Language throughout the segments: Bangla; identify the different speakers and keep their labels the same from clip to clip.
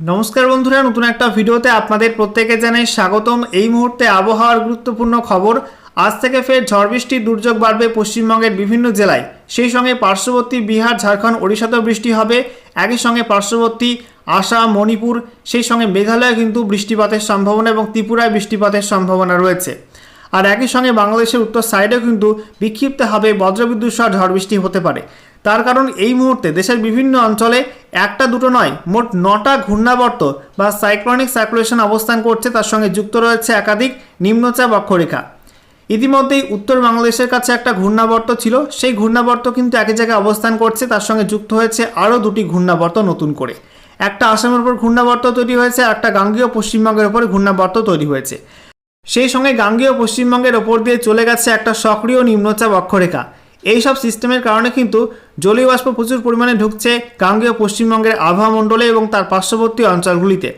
Speaker 1: নমস্কার বন্ধুরা, নতুন একটা ভিডিওতে আপনাদের প্রত্যেকে জানাই স্বাগতম। এই মুহূর্তে আবহাওয়ার গুরুত্বপূর্ণ খবর, আজ থেকে ফের ঝড় বৃষ্টির দুর্যোগ বাড়বে পশ্চিমবঙ্গের বিভিন্ন জেলায়। সেই সঙ্গে পার্শ্ববর্তী বিহার, ঝাড়খণ্ড, ওড়িশাতেও বৃষ্টি হবে। একই সঙ্গে পার্শ্ববর্তী আসাম, মণিপুর, সেই সঙ্গে মেঘালয়ে কিন্তু বৃষ্টিপাতের সম্ভাবনা এবং ত্রিপুরায় বৃষ্টিপাতের সম্ভাবনা রয়েছে। আর একই সঙ্গে বাংলাদেশের উত্তর সাইডেও কিন্তু বিক্ষিপ্তভাবে বজ্রবিদ্যুৎ সহ ঝড় বৃষ্টি হতে পারে। তার কারণ এই মুহূর্তে দেশের বিভিন্ন অঞ্চলে একটা দুটো নয়, মোট নটা ঘূর্ণাবর্ত বা সাইক্লনিক সার্কুলেশন অবস্থান করছে, তার সঙ্গে যুক্ত রয়েছে একাধিক নিম্নচাপ অক্ষরেখা। ইতিমধ্যেই উত্তর বাংলাদেশের কাছে একটা ঘূর্ণাবর্ত ছিল, সেই ঘূর্ণাবর্ত কিন্তু একই জায়গায় অবস্থান করছে, তার সঙ্গে যুক্ত হয়েছে আরও দুটি ঘূর্ণাবর্ত নতুন করে। একটা আসামের উপর ঘূর্ণাবর্ত তৈরি হয়েছে একটা গাঙ্গীয় পশ্চিমবঙ্গের উপর ঘূর্ণাবর্ত তৈরি হয়েছে। সেই সঙ্গে গাঙ্গেয় পশ্চিমবঙ্গের ওপর দিয়ে চলে গেছে একটা সক্রিয় নিম্নচাপ অক্ষরেখা। এই সব সিস্টেমের কারণে কিন্তু জলীয় বাষ্প প্রচুর পরিমাণে ঢুকছে গাঙ্গেয় পশ্চিমবঙ্গের আবহাওয়া মণ্ডলে এবং তার পার্শ্ববর্তী অঞ্চলগুলিতে।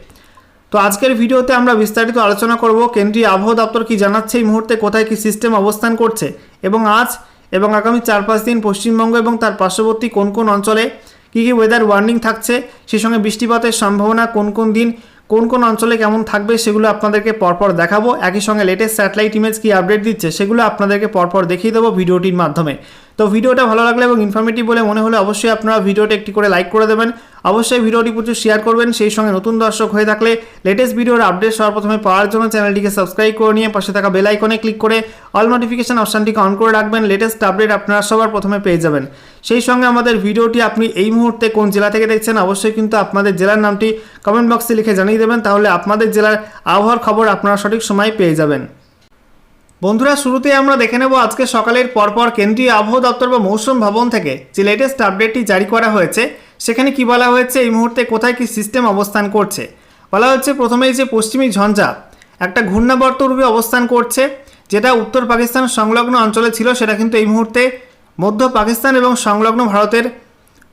Speaker 1: তো আজকের ভিডিওতে আমরা বিস্তারিত আলোচনা করব কেন্দ্রীয় আবহাওয়া দপ্তর কি জানাচ্ছে, এই মুহূর্তে কোথায় কি সিস্টেম অবস্থান করছে এবং আজ এবং আগামী চার পাঁচ দিন পশ্চিমবঙ্গ এবং তার পার্শ্ববর্তী কোন কোন অঞ্চলে কী কী ওয়েদার ওয়ার্নিং থাকছে সেই সঙ্গে বৃষ্টিপাতের সম্ভাবনা, কোন কোন দিন, কোন কোন অঞ্চলে কেমন থাকবে, সেগুলো আপনাদেরকে পরপর দেখাবো। একই সঙ্গে লেটেস্ট স্যাটেলাইট ইমেজ কি আপডেট দিচ্ছে, সেগুলো আপনাদেরকে পরপর দেখিয়ে দেবো ভিডিওটির মাধ্যমে। তো ভিডিওটা ভালো লাগলে এবং ইনফরমেটিভ বলে মনে হলে অবশ্যই আপনারা ভিডিওটা একটি করে লাইক করে দেবেন। অবশ্যই ভিডিওটি প্রচুর শেয়ার করবেন, সেই সঙ্গে নতুন দর্শক হয়ে থাকলে লেটেস্ট ভিডিওর আপডেট সবার প্রথমে পাওয়ার জন্য চ্যানেলটিকে সাবস্ক্রাইব করে নিয়ে পাশে থাকা বেল আইকনে ক্লিক করে অল নোটিফিকেশন অপশানটিকে অন করে রাখবেন। লেটেস্ট আপডেট আপনারা সবার প্রথমে পেয়ে যাবেন। সেই সঙ্গে আমাদের ভিডিওটি আপনি এই মুহূর্তে কোন জেলা থেকে দেখছেন, অবশ্যই কিন্তু আপনাদের জেলার নামটি কমেন্ট বক্সে লিখে জানিয়ে দেবেন, তাহলে আপনাদের জেলার আবহাওয়ার খবর আপনারা সঠিক সময় পেয়ে যাবেন। বন্ধুরা শুরুতে আমরা দেখে নেব আজকে সকালের পরপর কেন্দ্রীয় আবহাওয়া দপ্তর বা মৌসুম ভবন থেকে যে লেটেস্ট আপডেটটি জারি করা হয়েছে, সেখানে কি বলা হয়েছে, এই মুহূর্তে কোথায় কি সিস্টেম অবস্থান করছে? বলা হচ্ছে প্রথমেই যে পশ্চিমী ঝঞ্ঝা, একটা ঘূর্ণাবর্ত রূপে অবস্থান করছে, যেটা উত্তর পাকিস্তান সংলগ্ন অঞ্চলে ছিল, সেটা কিন্তু এই মুহূর্তে মধ্য পাকিস্তান এবং সংলগ্ন ভারতের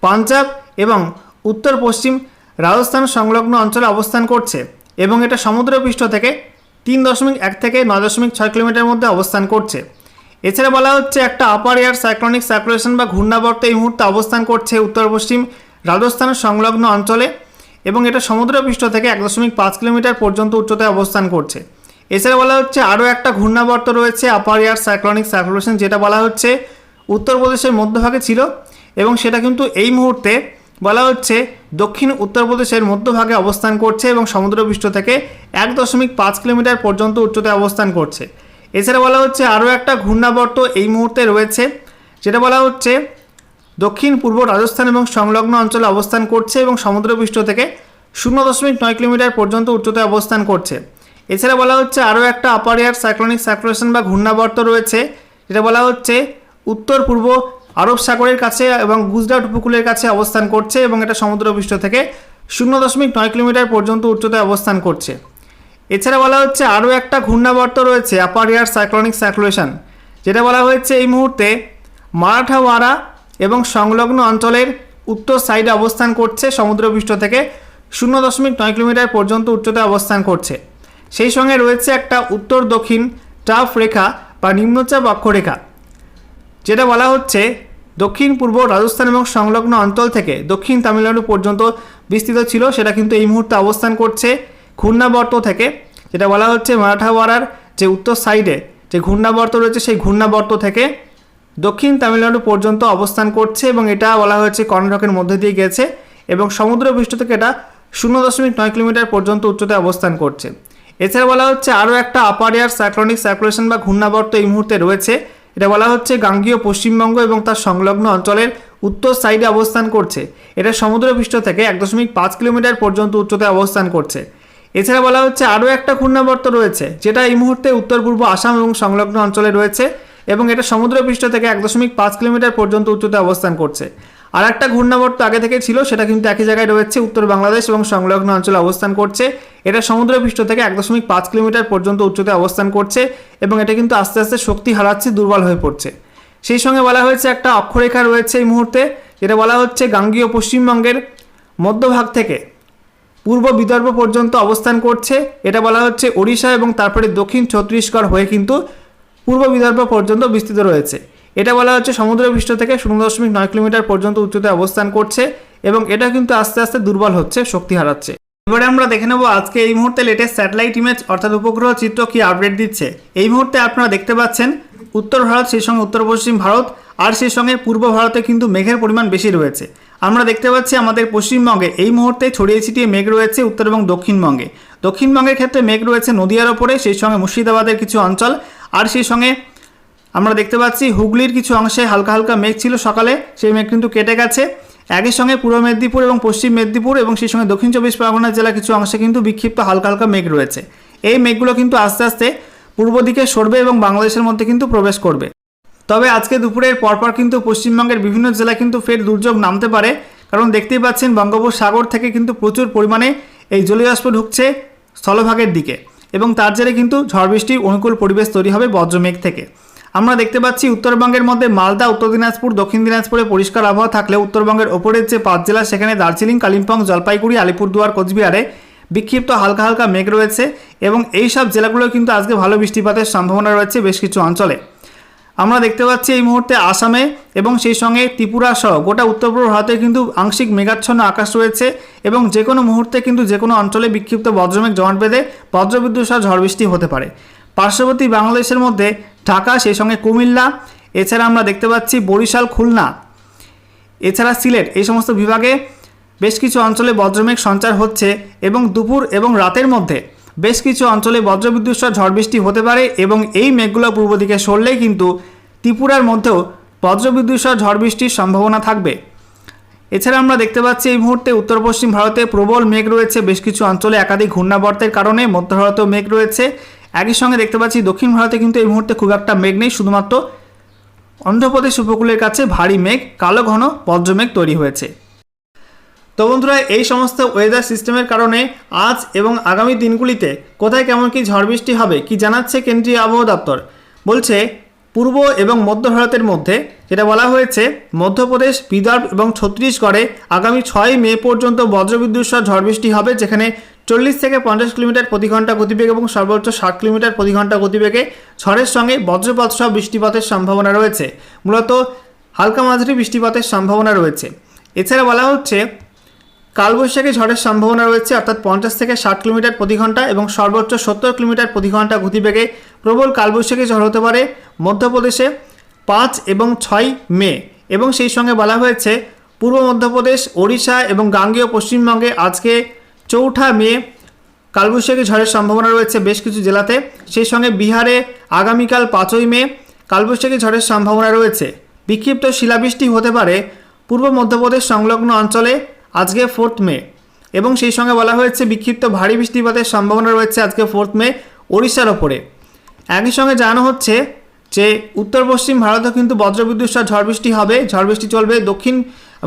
Speaker 1: পাঞ্জাব এবং উত্তর পশ্চিম রাজস্থান সংলগ্ন অঞ্চলে অবস্থান করছে এবং এটা সমুদ্রপৃষ্ঠ থেকে তিন দশমিক এক থেকে নয় দশমিক ছয় কিলোমিটার মধ্যে অবস্থান করছে। এছাড়া বলা হচ্ছে একটা আপার এয়ার সাইক্লনিক সার্কুলেশন বা ঘূর্ণাবর্ত এই মুহূর্তে অবস্থান করছে উত্তর পশ্চিম রাজস্থানের সংলগ্ন অঞ্চলে এবং এটা সমুদ্রপৃষ্ঠ থেকে এক দশমিক পাঁচ কিলোমিটার পর্যন্ত উচ্চতায় অবস্থান করছে। এছাড়া বলা হচ্ছে আরও একটা ঘূর্ণাবর্ত রয়েছে আপার এয়ার সাইক্লনিক সার্কুলেশন যেটা বলা হচ্ছে উত্তরপ্রদেশের মধ্যভাগে ছিল এবং সেটা কিন্তু এই মুহূর্তে বলা হচ্ছে দক্ষিণ উত্তরপ্রদেশের মধ্যভাগে অবস্থান করছে এবং সমুদ্রপৃষ্ঠ থেকে এক দশমিক পাঁচ কিলোমিটার পর্যন্ত উচ্চতায় অবস্থান করছে। এছাড়া বলা হচ্ছে আরও একটা ঘূর্ণাবর্ত এই মুহূর্তে রয়েছে, যেটা বলা হচ্ছে দক্ষিণ পূর্ব রাজস্থান এবং সংলগ্ন অঞ্চলে অবস্থান করছে এবং সমুদ্রপৃষ্ঠ থেকে শূন্য দশমিক নয় কিলোমিটার পর্যন্ত উচ্চতায় অবস্থান করছে। এছাড়া বলা হচ্ছে আরও একটা আপার এয়ার সাইক্লনিক সার্কুলেশন বা ঘূর্ণাবর্ত রয়েছে, যেটা বলা হচ্ছে উত্তর পূর্ব আরব সাগরের কাছে এবং গুজরাট উপকূলের কাছে অবস্থান করছে এবং এটা সমুদ্রপৃষ্ঠ থেকে শূন্য দশমিক নয় কিলোমিটার পর্যন্ত উচ্চতায় অবস্থান করছে। এছাড়া বলা হচ্ছে আরও একটা ঘূর্ণাবর্ত রয়েছে, আপার এয়ার সাইক্লনিক সার্কুলেশন, যেটা বলা হয়েছে এই মুহূর্তে মারাঠাওয়ারা এবং সংলগ্ন অঞ্চলের উত্তর সাইডে অবস্থান করছে, সমুদ্রপৃষ্ঠ থেকে শূন্য দশমিক নয় কিলোমিটার পর্যন্ত উচ্চতায় অবস্থান করছে। সেই সঙ্গে রয়েছে একটা উত্তর দক্ষিণ টাফ রেখা বা নিম্নচাপ অক্ষরেখা। যেটা বলা হচ্ছে দক্ষিণ, পূর্ব রাজস্থান এবং সংলগ্ন অঞ্চল থেকে দক্ষিণ তামিলনাড়ু পর্যন্ত বিস্তৃত ছিল। সেটা কিন্তু এই মুহূর্তে অবস্থান করছে ঘূর্ণাবর্ত থেকে। যেটা বলা হচ্ছে মারাঠাওয়ারার যে উত্তর সাইডে যে ঘূর্ণাবর্ত রয়েছে, সেই ঘূর্ণাবর্ত থেকে দক্ষিণ তামিলনাড়ু পর্যন্ত অবস্থান করছে এবং এটা বলা হয়েছে কর্ণাটকের মধ্যে দিয়ে গেছে এবং সমুদ্রপৃষ্ঠ থেকে এটা শূন্য দশমিক নয় কিলোমিটার পর্যন্ত উচ্চতায় অবস্থান করছে। এছাড়া বলা হচ্ছে আরও একটা আপার এয়ার সাইক্লনিক সার্কুলেশন বা ঘূর্ণাবর্ত এই মুহূর্তে রয়েছে। এটা বলা হচ্ছে গাঙ্গীয় পশ্চিমবঙ্গ এবং তার সংলগ্ন অঞ্চলের উত্তর সাইডে অবস্থান করছে। এটা সমুদ্রপৃষ্ঠ থেকে এক দশমিক পাঁচ কিলোমিটার পর্যন্ত উচ্চতায় অবস্থান করছে। এছাড়া বলা হচ্ছে আরও একটা ঘূর্ণাবর্ত রয়েছে, যেটা এই মুহূর্তে উত্তর, পূর্ব আসাম এবং সংলগ্ন অঞ্চলে রয়েছে এবং এটা সমুদ্রপৃষ্ঠ থেকে এক দশমিক পাঁচ কিলোমিটার পর্যন্ত উচ্চতায় অবস্থান করছে। আর একটা ঘূর্ণাবর্ত আগে থেকে ছিল, সেটা কিন্তু একই জায়গায় রয়েছে, উত্তর বাংলাদেশ এবং সংলগ্ন অঞ্চলে অবস্থান করছে। এটা সমুদ্রপৃষ্ঠ থেকে এক দশমিক পাঁচ কিলোমিটার পর্যন্ত উচ্চতায় অবস্থান করছে এবং এটা কিন্তু আস্তে আস্তে শক্তি হারাচ্ছে, দুর্বল হয়ে পড়ছে। সেই সঙ্গে বলা হয়েছে একটা অক্ষরেখা রয়েছে এই মুহূর্তে, যেটা বলা হচ্ছে গাঙ্গীয় পশ্চিমবঙ্গের মধ্যভাগ থেকে পূর্ব বিদর্ভ পর্যন্ত অবস্থান করছে। এটা বলা হচ্ছে ওড়িশা এবং তারপরে দক্ষিণ ছত্তিশগড় হয়ে কিন্তু পূর্ব বিদর্ভ পর্যন্ত বিস্তৃত রয়েছে। এটা বলা হচ্ছে সমুদ্রপৃষ্ঠ থেকে শূন্য দশমিক নয় কিলোমিটার পর্যন্ত উচ্চতায় অবস্থান করছে এবং এটা কিন্তু আস্তে আস্তে দুর্বল হচ্ছে, শক্তি হারাচ্ছে। এবারে আমরা দেখে নেব আজকে এই মুহূর্তে লেটেস্ট স্যাটেলাইট ইমেজ অর্থাৎ উপগ্রহ চিত্র কি আপডেট দিচ্ছে। এই মুহূর্তে আপনারা দেখতে পাচ্ছেন, উত্তর ভারত, সেই সঙ্গে উত্তর পশ্চিম ভারত, আর সেই সঙ্গে পূর্ব ভারতে কিন্তু মেঘের পরিমাণ বেশি রয়েছে। আমরা দেখতে পাচ্ছি আমাদের পশ্চিমবঙ্গে এই মুহূর্তে ছড়িয়ে ছিটিয়ে মেঘ রয়েছে উত্তর এবং দক্ষিণবঙ্গে। দক্ষিণবঙ্গের ক্ষেত্রে মেঘ রয়েছে নদিয়ার ওপরে, সেই সঙ্গে মুর্শিদাবাদের কিছু অঞ্চল, আর সেই সঙ্গে আমরা দেখতে পাচ্ছি হুগলির কিছু অংশে হালকা হালকা মেঘ ছিল সকালে, সেই মেঘ কিন্তু কেটে গেছে। একই সঙ্গে পূর্ব মেদিনীপুর এবং পশ্চিম মেদিনীপুর এবং সেই সঙ্গে দক্ষিণ চব্বিশ পরগনা জেলা কিছু অংশে কিন্তু বিক্ষিপ্ত হালকা হালকা মেঘ রয়েছে। এই মেঘগুলো কিন্তু আস্তে আস্তে পূর্ব দিকে সরবে এবং বাংলাদেশের মধ্যে কিন্তু প্রবেশ করবে। তবে আজকে দুপুরের পরপর কিন্তু পশ্চিমবঙ্গের বিভিন্ন জেলায় কিন্তু ফের দুর্যোগ নামতে পারে। কারণ দেখতেই পাচ্ছেন বঙ্গোপসাগর থেকে কিন্তু প্রচুর পরিমাণে এই জলীয় বাষ্প ঢুকছে স্থলভাগের দিকে এবং তার জেরে কিন্তু ঝড় বৃষ্টির অনুকূল পরিবেশ তৈরি হবে বজ্রমেঘ থেকে। আমরা দেখতে পাচ্ছি উত্তরবঙ্গের মধ্যে মালদা, উত্তর দিনাজপুর, দক্ষিণ দিনাজপুরে পরিষ্কার আবহাওয়া থাকলে উত্তরবঙ্গের ওপরের যে পাঁচ জেলা, সেখানে দার্জিলিং, কালিম্পং, জলপাইগুড়ি, আলিপুরদুয়ার, কোচবিহারে বিক্ষিপ্ত হালকা হালকা মেঘ রয়েছে এবং এই সব জেলাগুলো কিন্তু আজকে ভালো বৃষ্টিপাতের সম্ভাবনা রয়েছে বেশ কিছু অঞ্চলে। আমরা দেখতে পাচ্ছি এই মুহূর্তে আসামে এবং সেই সঙ্গে ত্রিপুরা সহ গোটা উত্তর পূর্ব ভারতে কিন্তু আংশিক মেঘাচ্ছন্ন আকাশ রয়েছে এবং যে কোনো মুহূর্তে কিন্তু যে কোনো অঞ্চলে বিক্ষিপ্ত বজ্রমেঘ জমাট বেঁধে বজ্রবিদ্যুৎ সহ ঝড় বৃষ্টি হতে পারে। পার্শ্ববর্তী বাংলাদেশের মধ্যে ঢাকা, সেই সঙ্গে কুমিল্লা, এছাড়া আমরা দেখতে পাচ্ছি বরিশাল, খুলনা, এছাড়া সিলেট, এই সমস্ত বিভাগে বেশ কিছু অঞ্চলে বজ্রমেঘ সঞ্চার হচ্ছে এবং দুপুর এবং রাতের মধ্যে বেশ কিছু অঞ্চলে বজ্রবিদ্যুৎ সহ ঝড় বৃষ্টি হতে পারে এবং এই মেঘগুলো পূর্ব দিকে সরলেই কিন্তু ত্রিপুরার মধ্যেও বজ্রবিদ্যুৎ সহ ঝড় বৃষ্টির সম্ভাবনা থাকবে। এছাড়া আমরা দেখতে পাচ্ছি এই মুহূর্তে উত্তর পশ্চিম ভারতে প্রবল মেঘ রয়েছে। বেশ কিছু অঞ্চলে একাধিক ঘূর্ণাবর্তের কারণে মধ্য ভারতেও মেঘ রয়েছে। একই সঙ্গে দেখতে পাচ্ছি দক্ষিণ ভারতে কিন্তু এই মুহূর্তে খুব একটা মেঘ নেই, শুধুমাত্র অন্ধ্রপ্রদেশ উপকূলের কাছে ভারী মেঘ, কালো ঘন বজ্রমেঘ তৈরি হয়েছে। তো বন্ধুরা, এই সমস্ত ওয়েদার সিস্টেমের কারণে আজ এবং আগামী দিনগুলিতে কোথায় কেমন কি ঝড় বৃষ্টি হবে, কি জানাচ্ছে কেন্দ্রীয় আবহাওয়া দপ্তর? বলছে, পূর্ব এবং মধ্য ভারতের মধ্যে যেটা বলা হয়েছে, মধ্যপ্রদেশ, বিদর্ভ এবং ছত্তিশগড়ে আগামী ছয় মে পর্যন্ত বজ্রবিদ্যুৎ সহ ঝড় বৃষ্টি হবে, যেখানে চল্লিশ থেকে পঞ্চাশ কিলোমিটার প্রতি ঘণ্টা গতিবেগ এবং সর্বোচ্চ ষাট কিলোমিটার প্রতি ঘণ্টা গতিবেগে ঝড়ের সঙ্গে বজ্রপাত সহ বৃষ্টিপাতের সম্ভাবনা রয়েছে। মূলত হালকা মাঝারি বৃষ্টিপাতের সম্ভাবনা রয়েছে। এছাড়া বলা হচ্ছে, কালবৈশাখী ঝড়ের সম্ভাবনা রয়েছে, অর্থাৎ পঞ্চাশ থেকে ষাট কিলোমিটার প্রতি ঘণ্টা এবং সর্বোচ্চ সত্তর কিলোমিটার প্রতি ঘণ্টা গতিবেগে প্রবল কালবৈশাখী ঝড় হতে পারে মধ্যপ্রদেশে পাঁচ এবং ছয় মে। এবং সেই সঙ্গে বলা হয়েছে, পূর্ব মধ্যপ্রদেশ, ওড়িশা এবং গাঙ্গেয় পশ্চিমবঙ্গে আজকে চৌঠা মে, কালবৈশাখী ঝড়ের সম্ভাবনা রয়েছে বেশ কিছু জেলাতে। সেই সঙ্গে বিহারে আগামীকাল পাঁচই মে, কালবৈশাখী ঝড়ের সম্ভাবনা রয়েছে। বিক্ষিপ্ত শিলাবৃষ্টি হতে পারে পূর্ব মধ্যপ্রদেশ সংলগ্ন অঞ্চলে আজকে ফোর্থ মে। এবং সেই সঙ্গে বলা হয়েছে বিক্ষিপ্ত ভারী বৃষ্টিপাতের সম্ভাবনা রয়েছে আজকে ফোর্থ মে ওড়িশার ওপরে। একই সঙ্গে জানানো হচ্ছে যে উত্তর পশ্চিম ভারতেও কিন্তু বজ্রবিদ্যুৎ ঝড় বৃষ্টি হবে। ঝড় বৃষ্টি চলবে দক্ষিণ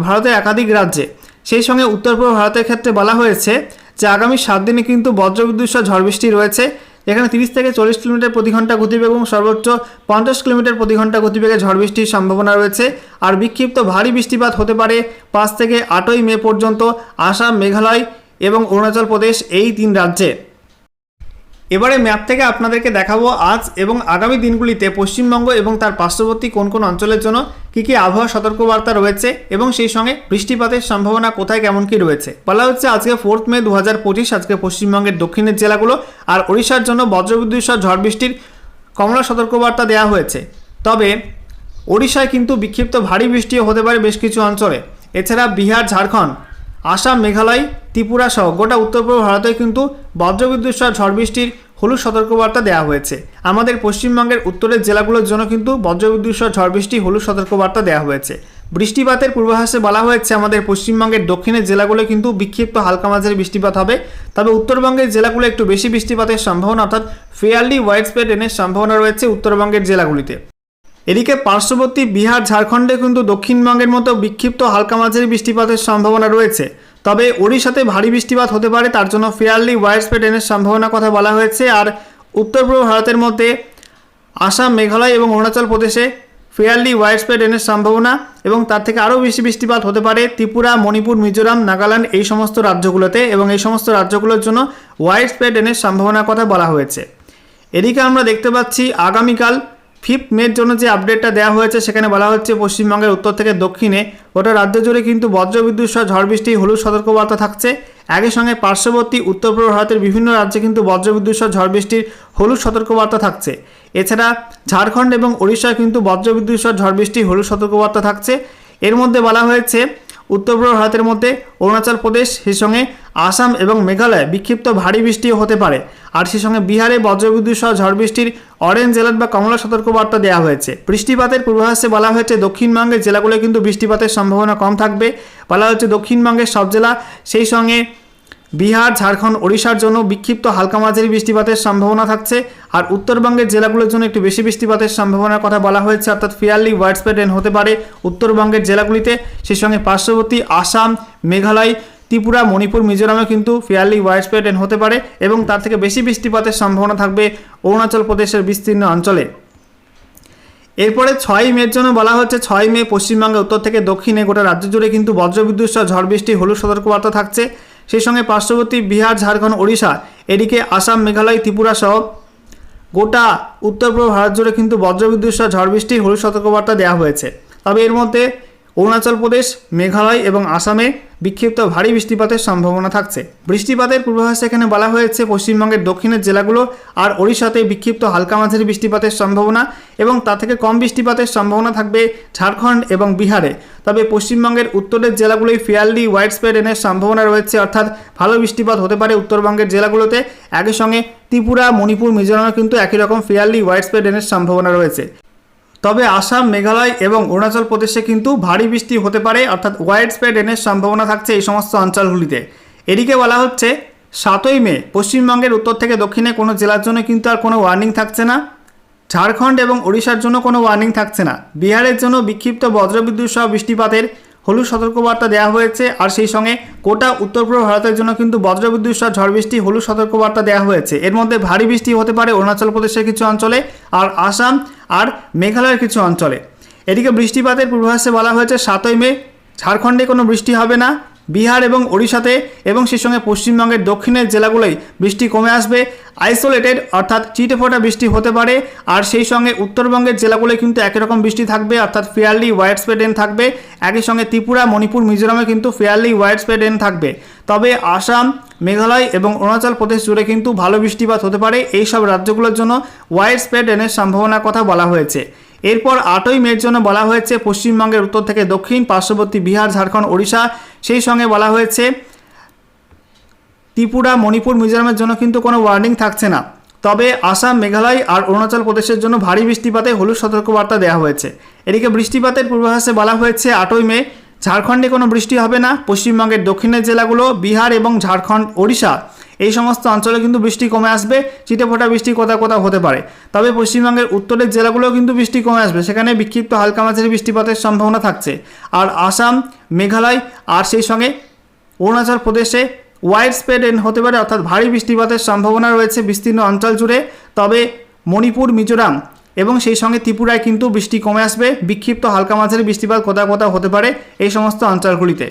Speaker 1: ভারতের একাধিক রাজ্যে। সেই সঙ্গে উত্তর পূর্ব ভারতের ক্ষেত্রে বলা হয়েছে যে আগামী সাত দিনে কিন্তু বজ্রবিদ্যুৎ সহ ঝড় বৃষ্টি রয়েছে। এখানে তিরিশ থেকে চল্লিশ কিলোমিটার প্রতি ঘণ্টা গতিবেগ এবং সর্বোচ্চ পঞ্চাশ কিলোমিটার প্রতি ঘণ্টা গতিবেগে ঝড় বৃষ্টির সম্ভাবনা রয়েছে। আর বিক্ষিপ্ত ভারী বৃষ্টিপাত হতে পারে পাঁচ থেকে আটই মে পর্যন্ত আসাম, মেঘালয় এবং অরুণাচল প্রদেশ এই তিন রাজ্যে। এবারে ম্যাপ থেকে আপনাদেরকে দেখাবো আজ এবং আগামী দিনগুলিতে পশ্চিমবঙ্গ এবং তার পার্শ্ববর্তী কোন কোন অঞ্চলের জন্য কী কী আবহাওয়া সতর্কবার্তা রয়েছে এবং সেই সঙ্গে বৃষ্টিপাতের সম্ভাবনা কোথায়, কেমন কি রয়েছে। বলা হচ্ছে আজকে ফোর্থ মে দু হাজার পঁচিশ, আজকে পশ্চিমবঙ্গের দক্ষিণের জেলাগুলো আর ওড়িশার জন্য বজ্রবিদ্যুৎ সহ ঝড় বৃষ্টির কমলা সতর্কবার্তা দেওয়া হয়েছে। তবে ওড়িশায় কিন্তু বিক্ষিপ্ত ভারী বৃষ্টিও হতে পারে বেশ কিছু অঞ্চলে। এছাড়া বিহার, ঝাড়খণ্ড আসাম, মেঘালয়, ত্রিপুরা সহ গোটা উত্তর পূর্ব ভারতে কিন্তু বজ্রবিদ্যুৎ সহ ঝড় বৃষ্টির হলুদ সতর্কবার্তা দেওয়া হয়েছে। আমাদের পশ্চিমবঙ্গের উত্তরের জেলাগুলোর জন্য কিন্তু বজ্রবিদ্যুৎ সহ ঝড় বৃষ্টি হলুদ সতর্কবার্তা দেওয়া হয়েছে। বৃষ্টিপাতের পূর্বাভাসে বলা হয়েছে, আমাদের পশ্চিমবঙ্গের দক্ষিণের জেলাগুলো কিন্তু বিক্ষিপ্ত হালকা মাঝারি বৃষ্টিপাত হবে। তবে উত্তরবঙ্গের জেলাগুলো একটু বেশি বৃষ্টিপাতের সম্ভাবনা, অর্থাৎ ফেয়ারলি ওয়াইড স্প্রেড রেনের সম্ভাবনা রয়েছে উত্তরবঙ্গের জেলাগুলিতে। এদিকে পার্শ্ববর্তী বিহার, ঝাড়খণ্ডে কিন্তু দক্ষিণবঙ্গের মতো বিক্ষিপ্ত হালকা মাঝারি বৃষ্টিপাতের সম্ভাবনা রয়েছে। তবে ওড়িশাতে ভারী বৃষ্টিপাত হতে পারে, তার জন্য ফেয়ারলি ওয়াইড স্প্রেড রেনের সম্ভাবনা কথা বলা হয়েছে। আর উত্তর পূর্ব ভারতের মধ্যে আসাম, মেঘালয় এবং অরুণাচল প্রদেশে ফেয়ারলি ওয়াইড স্প্রেড সম্ভাবনা এবং তার থেকে আরও বেশি বৃষ্টিপাত হতে পারে ত্রিপুরা, মণিপুর, মিজোরাম, নাগাল্যান্ড এই সমস্ত রাজ্যগুলোতে এবং এই সমস্ত রাজ্যগুলোর জন্য ওয়াইড স্প্রেড সম্ভাবনার কথা বলা হয়েছে। এদিকে আমরা দেখতে পাচ্ছি আগামীকাল ফিফথ মের জন্য যে আপডেটটা দেওয়া হয়েছে, সেখানে বলা হচ্ছে পশ্চিমবঙ্গের উত্তর থেকে দক্ষিণে গোটা রাজ্য জুড়ে কিন্তু বজ্রবিদ্যুৎ সহ ঝড় বৃষ্টি, হলুদ সতর্কবার্তা থাকছে। একই সঙ্গে পার্শ্ববর্তী, উত্তর পূর্ব ভারতের বিভিন্ন রাজ্যে কিন্তু বজ্রবিদ্যুৎ সহ ঝড় বৃষ্টির, হলুদ সতর্কবার্তা থাকছে। এছাড়া ঝাড়খণ্ড এবং ওড়িশায় কিন্তু বজ্রবিদ্যুৎ সহ ঝড় বৃষ্টি, হলুদ সতর্কবার্তা থাকছে। এর মধ্যে বলা হয়েছে উত্তর ভারতের মধ্যে অরুণাচল প্রদেশ, সেই সঙ্গে আসাম এবং মেঘালয় বিক্ষিপ্ত ভারী বৃষ্টিও হতে পারে। আর সেই সঙ্গে বিহারে বজ্রবিদ্যুৎ সহ ঝড় বৃষ্টির অরেঞ্জ অ্যালার্ট বা কমলা সতর্কবার্তা দেওয়া হয়েছে। বৃষ্টিপাতের পূর্বাভাসে বলা হয়েছে, দক্ষিণবঙ্গের জেলাগুলো কিন্তু বৃষ্টিপাতের সম্ভাবনা কম থাকবে। বলা হচ্ছে দক্ষিণবঙ্গের সব জেলা সেই সঙ্গে বিহার, ঝাড়খণ্ড, ওড়িশার জন্য বিক্ষিপ্ত হালকা মাঝারি বৃষ্টিপাতের সম্ভাবনা থাকছে। আর উত্তরবঙ্গের জেলাগুলোর জন্য একটু বেশি বৃষ্টিপাতের সম্ভাবনার কথা বলা হয়েছে, অর্থাৎ ফিয়ারলি ওয়াইড স্প্রেড রেন হতে পারে উত্তরবঙ্গের জেলাগুলিতে। সেই সঙ্গে পার্শ্ববর্তী আসাম, মেঘালয়, ত্রিপুরা, মণিপুর মিজোরামে কিন্তু ফেয়ারলি ওয়াইড স্প্রেড রেন হতে পারে এবং তার থেকে বেশি বৃষ্টিপাতের সম্ভাবনা থাকবে অরুণাচল প্রদেশের বিস্তীর্ণ অঞ্চলে। এরপরে ছয়ই মের জন্য বলা হচ্ছে ছয় মে পশ্চিমবঙ্গে উত্তর থেকে দক্ষিণে গোটা রাজ্য জুড়ে কিন্তু বজ্রবিদ্যুৎ সহ ঝড় বৃষ্টি, হলুদ সতর্কবার্তা থাকছে। সেই সঙ্গে পার্শ্ববর্তী বিহার, ঝাড়খণ্ড, ওড়িশা, এদিকে আসাম, মেঘালয়, ত্রিপুরা সহ গোটা উত্তর পূর্ব ভারত জুড়ে কিন্তু বজ্রবিদ্যুৎ সহ ঝড় বৃষ্টি, হলুদ সতর্কবার্তা দেওয়া হয়েছে। তবে এর মধ্যে অরুণাচল প্রদেশ, মেঘালয় এবং আসামে বিক্ষিপ্ত ভারী বৃষ্টিপাতের সম্ভাবনা থাকছে। বৃষ্টিপাতের পূর্বাভাসে এখানে বলা হয়েছে পশ্চিমবঙ্গের দক্ষিণের জেলাগুলো আর ওড়িশাতে বিক্ষিপ্ত হালকা মাঝারি বৃষ্টিপাতের সম্ভাবনা এবং তা থেকে কম বৃষ্টিপাতের সম্ভাবনা থাকবে ঝাড়খণ্ড এবং বিহারে। তবে পশ্চিমবঙ্গের উত্তরের জেলাগুলোই ফেয়ারলি ওয়াইড স্প্রেড এনের সম্ভাবনা রয়েছে, অর্থাৎ ভালো বৃষ্টিপাত হতে পারে উত্তরবঙ্গের জেলাগুলোতে। একই সঙ্গে ত্রিপুরা, মণিপুর, মিজোরামে কিন্তু একই রকম ফেয়ারলি ওয়াইড স্প্রেড এনের সম্ভাবনা রয়েছে। তবে আসাম, মেঘালয় এবং অরুণাচল প্রদেশে কিন্তু ভারী বৃষ্টি হতে পারে, অর্থাৎ ওয়াইড স্প্রেড রেনের সম্ভাবনা থাকছে এই সমস্ত অঞ্চলগুলিতে। এদিকে বলা হচ্ছে, সাতই মে, পশ্চিমবঙ্গের উত্তর থেকে দক্ষিণে কোনো জেলার জন্য কিন্তু আর কোনো ওয়ার্নিং থাকছে না। ঝাড়খণ্ড এবং ওড়িশার জন্য কোনো ওয়ার্নিং থাকছে না। বিহারের জন্য বিক্ষিপ্ত বজ্রবিদ্যুৎ সহ বৃষ্টিপাতের হলুদ সতর্কবার্তা দেওয়া হয়েছে, আর সেই সঙ্গে কোটা উত্তর পূর্ব ভারতের জন্য কিন্তু বজ্রবিদ্যুৎ সহ ঝড় বৃষ্টি হলুদ সতর্কবার্তা দেওয়া হয়েছে। এর মধ্যে ভারী বৃষ্টি হতে পারে অরুণাচল প্রদেশের কিছু অঞ্চলে আর আসাম আর মেঘালয়ের কিছু অঞ্চলে। এদিকে বৃষ্টিপাতের পূর্বাভাসে বলা হয়েছে, সাতই মে ঝাড়খণ্ডে কোনো বৃষ্টি হবে না। বিহার এবং ওড়িশাতে এবং সেই সঙ্গে পশ্চিমবঙ্গের দক্ষিণের জেলাগুলোই বৃষ্টি কমে আসবে। আইসোলেটেড অর্থাৎ চিটে ফোটা বৃষ্টি হতে পারে। আর সেই সঙ্গে উত্তরবঙ্গের জেলাগুলোয় কিন্তু একই রকম বৃষ্টি থাকবে, অর্থাৎ ফেয়ারলি ওয়াইড স্প্রেড রেন থাকবে। একই সঙ্গে ত্রিপুরা, মণিপুর, মিজোরামে কিন্তু ফেয়ারলি ওয়াইড স্প্রেড রেন থাকবে। তবে আসাম, মেঘালয় এবং অরুণাচল প্রদেশ জুড়ে কিন্তু ভালো বৃষ্টিপাত হতে পারে। এই সব রাজ্যগুলোর জন্য ওয়াইড স্প্রেড রেনের সম্ভাবনার কথা বলা হয়েছে। এরপর আটই মের জন্য বলা হয়েছে পশ্চিমবঙ্গের উত্তর থেকে দক্ষিণ, পার্শ্ববর্তী বিহার, ঝাড়খণ্ড, ওড়িশা, সেই সঙ্গে বলা হয়েছে ত্রিপুরা, মণিপুর, মিজোরামের জন্য কিন্তু কোনো ওয়ার্নিং থাকছে না। তবে আসাম, মেঘালয় আর অরুণাচল প্রদেশের জন্য ভারী বৃষ্টিপাতে হলুদ সতর্কবার্তা দেওয়া হয়েছে। এদিকে বৃষ্টিপাতের পূর্বাভাসে বলা হয়েছে আটই মে ঝাড়খণ্ডে কোনো বৃষ্টি হবে না। পশ্চিমবঙ্গের দক্ষিণের জেলাগুলো বিহার এবং ঝাড়খণ্ড, ওড়িশা এই সমস্ত অঞ্চলে কিন্তু বৃষ্টি কমে আসবে চিটেফোঁটা বৃষ্টি কোথাও কোথাও হতে পারে। তবে পশ্চিমবঙ্গের উত্তরের জেলাগুলোও কিন্তু বৃষ্টি কমে আসবে, সেখানে বিক্ষিপ্ত হালকা মাঝারি বৃষ্টিপাতের সম্ভাবনা থাকছে। আর আসাম, মেঘালয় আর সেই সঙ্গে অরুণাচল প্রদেশে ওয়াইড স্প্রেড হতে পারে, অর্থাৎ ভারী বৃষ্টিপাতের সম্ভাবনা রয়েছে বিস্তীর্ণ অঞ্চল জুড়ে। তবে মণিপুর, মিজোরাম এবং সেই সঙ্গে ত্রিপুরায় কিন্তু বৃষ্টি কমে আসবে, বিক্ষিপ্ত হালকা মাঝারি বৃষ্টিপাত কোথাও কোথাও হতে পারে এই সমস্ত অঞ্চলগুলিতে।